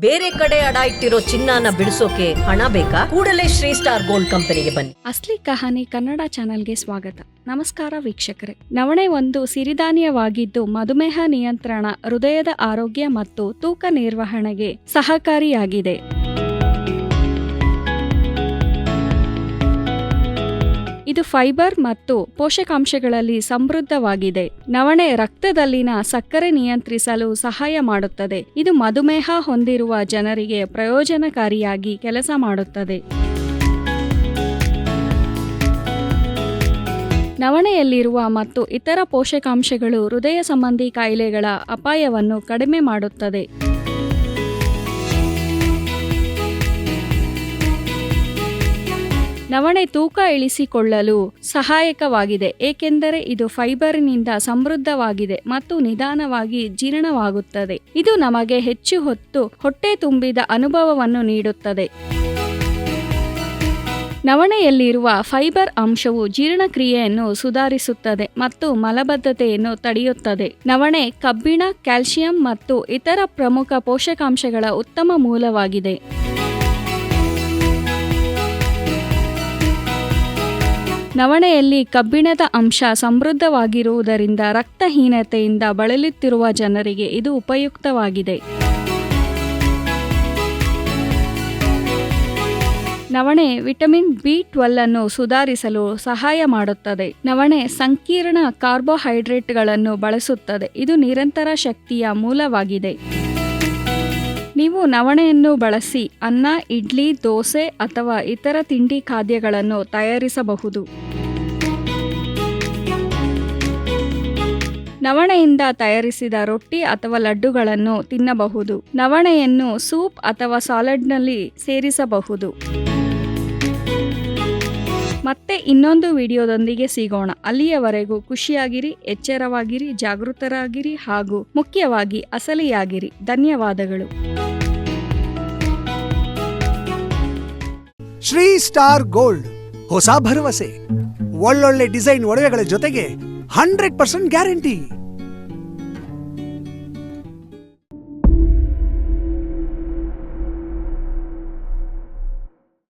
ಬೇರೆ ಕಡೆ ಅಡ ಇಟ್ಟಿರೋ ಚಿನ್ನನ ಬಿಡಿಸೋಕೆ ಹಣ ಬೇಕಾ? ಕೂಡಲೇ ಶ್ರೀ ಸ್ಟಾರ್ ಗೋಲ್ಡ್ ಕಂಪನಿಗೆ ಬನ್ನಿ. ಅಸ್ಲಿ ಕಹಾನಿ ಕನ್ನಡ ಚಾನೆಲ್ಗೆ ಸ್ವಾಗತ. ನಮಸ್ಕಾರ ವೀಕ್ಷಕರೇ. ನವಣೆ ಒಂದು ಸಿರಿಧಾನ್ಯವಾಗಿದ್ದು ಮಧುಮೇಹ ನಿಯಂತ್ರಣ, ಹೃದಯದ ಆರೋಗ್ಯ ಮತ್ತು ತೂಕ ನಿರ್ವಹಣೆಗೆ ಸಹಕಾರಿಯಾಗಿದೆ. ಇದು ಫೈಬರ್ ಮತ್ತು ಪೋಷಕಾಂಶಗಳಲ್ಲಿ ಸಮೃದ್ಧವಾಗಿದೆ. ನವಣೆ ರಕ್ತದಲ್ಲಿನ ಸಕ್ಕರೆ ನಿಯಂತ್ರಿಸಲು ಸಹಾಯ ಮಾಡುತ್ತದೆ. ಇದು ಮಧುಮೇಹ ಹೊಂದಿರುವ ಜನರಿಗೆ ಪ್ರಯೋಜನಕಾರಿಯಾಗಿ ಕೆಲಸ ಮಾಡುತ್ತದೆ. ನವಣೆಯಲ್ಲಿರುವ ಮತ್ತು ಇತರ ಪೋಷಕಾಂಶಗಳು ಹೃದಯ ಸಂಬಂಧಿ ಕಾಯಿಲೆಗಳ ಅಪಾಯವನ್ನು ಕಡಿಮೆ ಮಾಡುತ್ತದೆ. ನವಣೆ ತೂಕ ಇಳಿಸಿಕೊಳ್ಳಲು ಸಹಾಯಕವಾಗಿದೆ, ಏಕೆಂದರೆ ಇದು ಫೈಬರ್ನಿಂದ ಸಮೃದ್ಧವಾಗಿದೆ ಮತ್ತು ನಿಧಾನವಾಗಿ ಜೀರ್ಣವಾಗುತ್ತದೆ. ಇದು ನಮಗೆ ಹೆಚ್ಚು ಹೊತ್ತು ಹೊಟ್ಟೆ ತುಂಬಿದ ಅನುಭವವನ್ನು ನೀಡುತ್ತದೆ. ನವಣೆಯಲ್ಲಿರುವ ಫೈಬರ್ ಅಂಶವು ಜೀರ್ಣಕ್ರಿಯೆಯನ್ನು ಸುಧಾರಿಸುತ್ತದೆ ಮತ್ತು ಮಲಬದ್ಧತೆಯನ್ನು ತಡೆಯುತ್ತದೆ. ನವಣೆ ಕಬ್ಬಿಣ, ಕ್ಯಾಲ್ಸಿಯಂ ಮತ್ತು ಇತರ ಪ್ರಮುಖ ಪೋಷಕಾಂಶಗಳ ಉತ್ತಮ ಮೂಲವಾಗಿದೆ. ನವಣೆಯಲ್ಲಿ ಕಬ್ಬಿಣದ ಅಂಶ ಸಮೃದ್ಧವಾಗಿರುವುದರಿಂದ ರಕ್ತಹೀನತೆಯಿಂದ ಬಳಲುತ್ತಿರುವ ಜನರಿಗೆ ಇದು ಉಪಯುಕ್ತವಾಗಿದೆ. ನವಣೆ ವಿಟಮಿನ್ ಬಿ ಟ್ವೆಲ್ ಅನ್ನು ಸುಧಾರಿಸಲು ಸಹಾಯ ಮಾಡುತ್ತದೆ. ನವಣೆ ಸಂಕೀರ್ಣ ಕಾರ್ಬೋಹೈಡ್ರೇಟ್ಗಳನ್ನು ಬಳಸುತ್ತದೆ. ಇದು ನಿರಂತರ ಶಕ್ತಿಯ ಮೂಲವಾಗಿದೆ. ನೀವು ನವಣೆಯನ್ನು ಬಳಸಿ ಅನ್ನ, ಇಡ್ಲಿ, ದೋಸೆ ಅಥವಾ ಇತರ ತಿಂಡಿ ಖಾದ್ಯಗಳನ್ನು ತಯಾರಿಸಬಹುದು. ನವಣೆಯಿಂದ ತಯಾರಿಸಿದ ರೊಟ್ಟಿ ಅಥವಾ ಲಡ್ಡುಗಳನ್ನು ತಿನ್ನಬಹುದು. ನವಣೆಯನ್ನು ಸೂಪ್ ಅಥವಾ ಸಾಲಡ್ನಲ್ಲಿ ಸೇರಿಸಬಹುದು. ಮತ್ತೆ ಇನ್ನೊಂದು ವಿಡಿಯೋದೊಂದಿಗೆ ಸಿಗೋಣ. ಅಲ್ಲಿಯವರೆಗೂ ಖುಷಿಯಾಗಿರಿ, ಎಚ್ಚರವಾಗಿರಿ, ಜಾಗೃತರಾಗಿರಿ ಹಾಗೂ ಮುಖ್ಯವಾಗಿ ಅಸಲಿಯಾಗಿರಿ. ಧನ್ಯವಾದಗಳು. ಶ್ರೀ ಸ್ಟಾರ್ ಗೋಲ್ಡ್, ಹೊಸ ಭರವಸೆ. ಒಳ್ಳೊಳ್ಳೆ ಡಿಸೈನ್ ಒಡವೆಗಳ ಜೊತೆಗೆ ಹಂಡ್ರೆಡ್ ಪರ್ಸೆಂಟ್ ಗ್ಯಾರಂಟಿ.